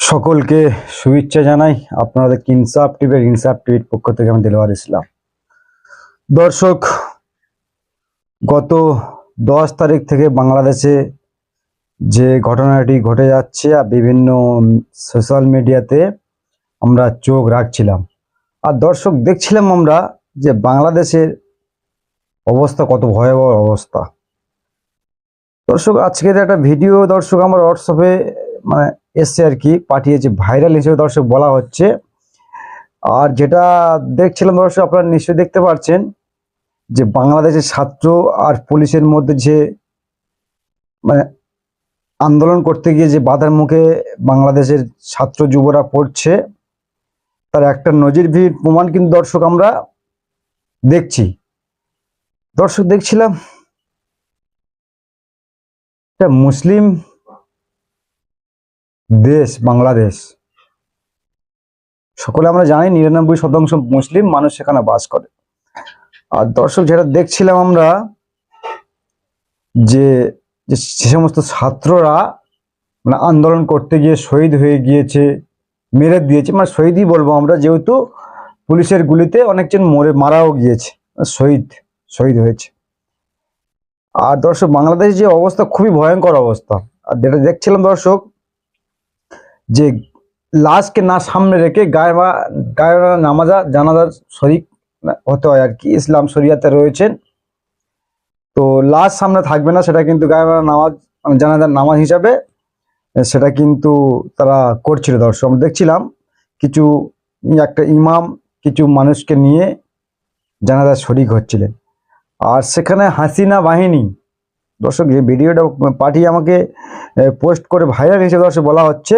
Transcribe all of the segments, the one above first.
সকলকে শুভেচ্ছা জানাই আপনাদের ইনসাফ টিভির ইনসাফ টিভির পক্ষ থেকে আমি দিলওয়ার ইসলাম। দর্শক, গত দশ তারিখ থেকে বাংলাদেশে যে ঘটনাটি ঘটে যাচ্ছে আর বিভিন্ন সোশ্যাল মিডিয়াতে আমরা চোখ রাখছিলাম। আর দর্শক, দেখছিলাম আমরা যে বাংলাদেশের অবস্থা, কত ভয়াবহ অবস্থা। দর্শক, আজকের একটা ভিডিও দর্শক আমার হোয়াটসঅ্যাপে মানে এসছে আর কি, পাঠিয়েছে ভাইরাল হিসেবে দর্শক বলা হচ্ছে। আর যেটা দেখছিলাম দর্শক, আপনারা নিশ্চয়ই দেখতে পাচ্ছেন যে বাংলাদেশের ছাত্র আর পুলিশের মধ্যে যে মানে আন্দোলন করতে গিয়ে যে বাধার মুখে বাংলাদেশের ছাত্র যুবরা পড়ছে, তার একটা নজিরবিহীন প্রমাণ কিন্তু দর্শক আমরা দেখছি। দর্শক দেখছিলাম মুসলিম দেশ, বাংলাদেশ। সকলে আমরা জানি নিরানব্বই শতাংশ মুসলিম মানুষ সেখানে বাস করে। আর দর্শক, যেটা দেখছিলাম আমরা, যে যে সমস্ত ছাত্ররা মানে আন্দোলন করতে গিয়ে শহীদ হয়ে গিয়েছে, মেরে দিয়েছে মানে শহীদই বলব আমরা, যেহেতু পুলিশের গুলিতে অনেকজন মরে, মারাও গিয়েছে, শহীদ শহীদ হয়েছে। আর দর্শক বাংলাদেশ যে অবস্থা খুবই ভয়ঙ্কর অবস্থা। আর যেটা দেখছিলাম দর্শক যে লাশকে না সামনে রেখে গায়ে বা গায়ে নামাজা জানাজার শরিক হতে হয় আর কি, ইসলাম শরিয়াতে রয়েছেন। তো লাশ সামনে থাকবে না, সেটা কিন্তু গায়ে নামাজ, জানাজার নামাজ হিসাবে, সেটা কিন্তু তারা করছিল দর্শক। আমরা দেখছিলাম কিছু একটা ইমাম কিছু মানুষকে নিয়ে জানাজার শরিক হচ্ছিলেন। আর সেখানে হাসিনা বাহিনী, দর্শক এই ভিডিওটা পাঠিয়ে আমাকে পোস্ট করে ভাইরাল হিসেবে দর্শক, বলা হচ্ছে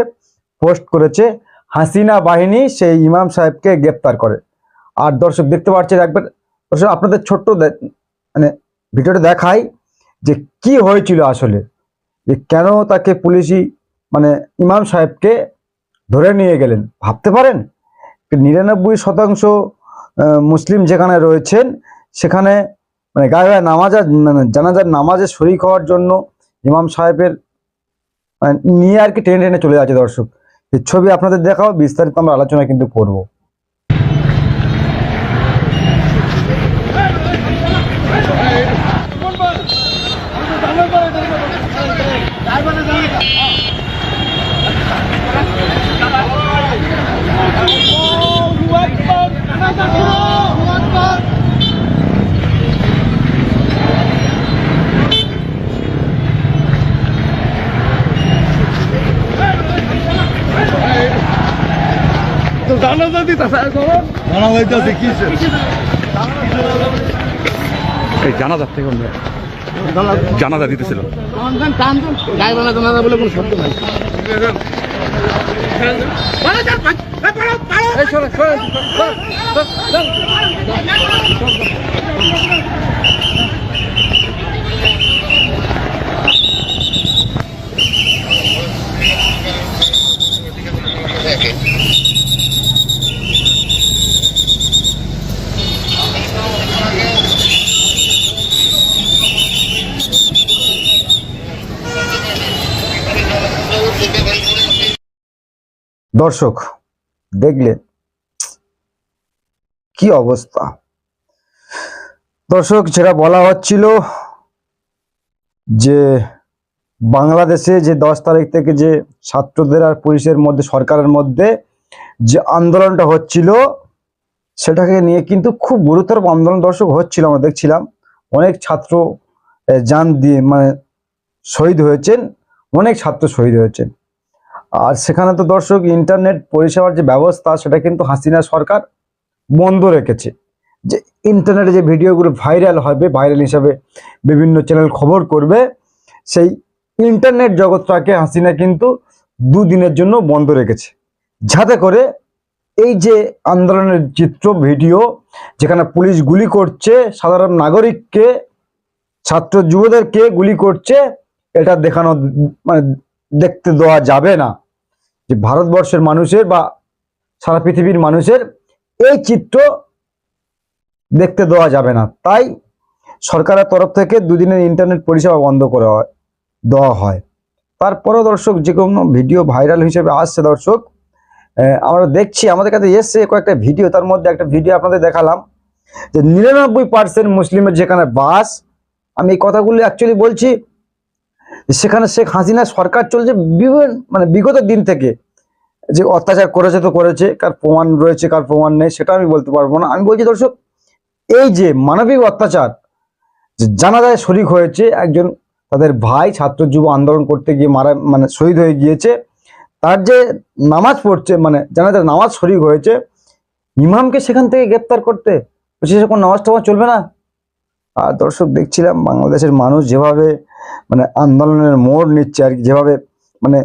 পোস্ট করেছে, হাসিনা বাহিনী সেই ইমাম সাহেবকে গ্রেপ্তার করে। আর দর্শক দেখতে পাচ্ছেন একবার, দর্শক আপনাদের ছোট্ট মানে ভিডিওটা দেখাই যে কি হয়েছিল আসলে। যে কেন তাকে পুলিশি মানে ইমাম সাহেবকে ধরে নিয়ে গেলেন, ভাবতে পারেন? নিরানব্বই শতাংশ মুসলিম যেখানে রয়েছেন, সেখানে মানে গায়ে গায়ে নামাজা মানে জানাজার নামাজে শরিক হওয়ার জন্য ইমাম সাহেবের মানে নিয়ে আর কি টেনে টেনে চলে যাচ্ছে দর্শক। এই ছবি আপনাদের দেখাও বিস্তারিত আমরা আলোচনা কিন্তু করব। জানাজা দিতেছে এখন জানাজা দিতেছে কিসে এই জানাজার থেকে অন্য জানাজা দিতেছিল গায়ে বানা জানাজা বলে কোনো শব্দ নাই। এই দর্শক দেখলেন কি অবস্থা? দর্শক, যেটা বলা হচ্ছিল যে বাংলাদেশে যে দশ তারিখ থেকে যে ছাত্রদের আর পুলিশের মধ্যে, সরকারের মধ্যে যে আন্দোলনটা হচ্ছিল, সেটাকে নিয়ে কিন্তু খুব গুরুতর আন্দোলন দর্শক হচ্ছিল, আমরা দেখছিলাম। অনেক ছাত্র জান দিয়ে মানে শহীদ হয়েছেন, অনেক ছাত্র শহীদ হয়েছেন। আর সেখানে তো দর্শক ইন্টারনেট পরিষেবার যে ব্যবস্থা, সেটা কিন্তু হাসিনা সরকার বন্ধ রেখেছে। যে ইন্টারনেটে যে ভিডিওগুলো ভাইরাল হবে ভাইরাল হিসাবে বিভিন্ন চ্যানেল খবর করবে, সেই ইন্টারনেট জগৎটাকে হাসিনা কিন্তু দুদিনের জন্য বন্ধ রেখেছে। যাতে করে এই যে আন্দোলনের চিত্র, ভিডিও, যেখানে পুলিশ গুলি করছে, সাধারণ নাগরিককে, ছাত্র যুবদেরকে গুলি করছে, এটা দেখানো মানে দেখতে দেওয়া যাবে না। যে ভারতবর্ষের মানুষের বা সারা পৃথিবীর মানুষের এই চিত্র দেখতে দেওয়া যাবে না। তাই সরকারের তরফ থেকে দুদিনের ইন্টারনেট পরিষেবা বন্ধ করা দেওয়া হয়। তারপরেও দর্শক যে কোনো ভিডিও ভাইরাল হিসেবে আসছে দর্শক আমরা দেখছি, আমাদের কাছে এসছে কয়েকটা ভিডিও, তার মধ্যে একটা ভিডিও আপনাদের দেখালাম যে নিরানব্বই পার্সেন্ট মুসলিমের যেখানে বাস, আমি এই কথাগুলো অ্যাকচুয়ালি বলছি সেখানে শেখ হাসিনা সরকার চলছে বিভিন্ন মানে বিগত দিন থেকে। যে অত্যাচার করেছে তো করেছে, কার প্রমাণ রয়েছে, কার প্রমাণ নেই, সেটা আমি বলতে পারব না। আমি বলছি দর্শক, এই যে মানবিক অত্যাচার জানাজায় শরিক হয়েছে একজন তাদের ভাই, ছাত্র যুব আন্দোলন করতে গিয়ে মারা মানে শহীদ হয়ে গিয়েছে, তার যে নামাজ পড়ছে মানে জানাজার নামাজ শরিক হয়েছে, ইমামকে সেখান থেকে গ্রেপ্তার করতে বলছে কোনো নামাজ টামাজ চলবে না? আর দর্শক, দেখছিলাম বাংলাদেশের মানুষ যেভাবে মানে আন্দোলনের মোড় নিচ্ছে আর যেভাবে মানে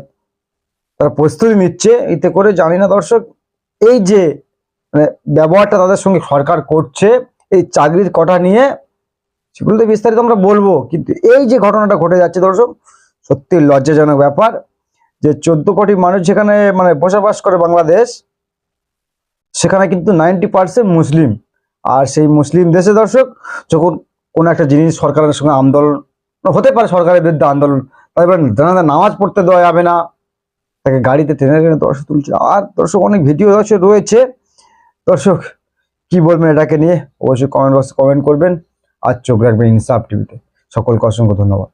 তারা প্রস্তুতি নিচ্ছে, এতে করে জানি না দর্শক, এই যে মানে ব্যবহারটা তাদের সঙ্গে সরকার করছে, এই চাকরির কটা নিয়ে সেগুলো তো বিস্তারিত আমরা বলব, কিন্তু এই যে ঘটনাটা ঘটে যাচ্ছে দর্শক, সত্যি লজ্জাজনক ব্যাপার যে চোদ্দ কোটি মানুষ যেখানে মানে বসবাস করে বাংলাদেশ, সেখানে কিন্তু নাইনটি পার্সেন্ট মুসলিম। আর সেই মুসলিম দেশে দর্শক, যখন কোনো একটা জিনিস সরকারের সঙ্গে আন্দোলন হতে পারে সরকারের বিরুদ্ধে আন্দোলন তারপরে জানাজা নামাজ পড়তে দেওয়া যাবে না। তাকে গাড়িতে টেনে টেনে দর্শক তুলছে। আর দর্শক, অনেক ভিডিও দর্শক রয়েছে। দর্শক, কি বলবেন এটাকে নিয়ে? অবশ্যই কমেন্ট বক্সে কমেন্ট করবেন। আর চোখ রাখবেন ইনসাফ টিভিতে সকলকে অসংখ্য ধন্যবাদ।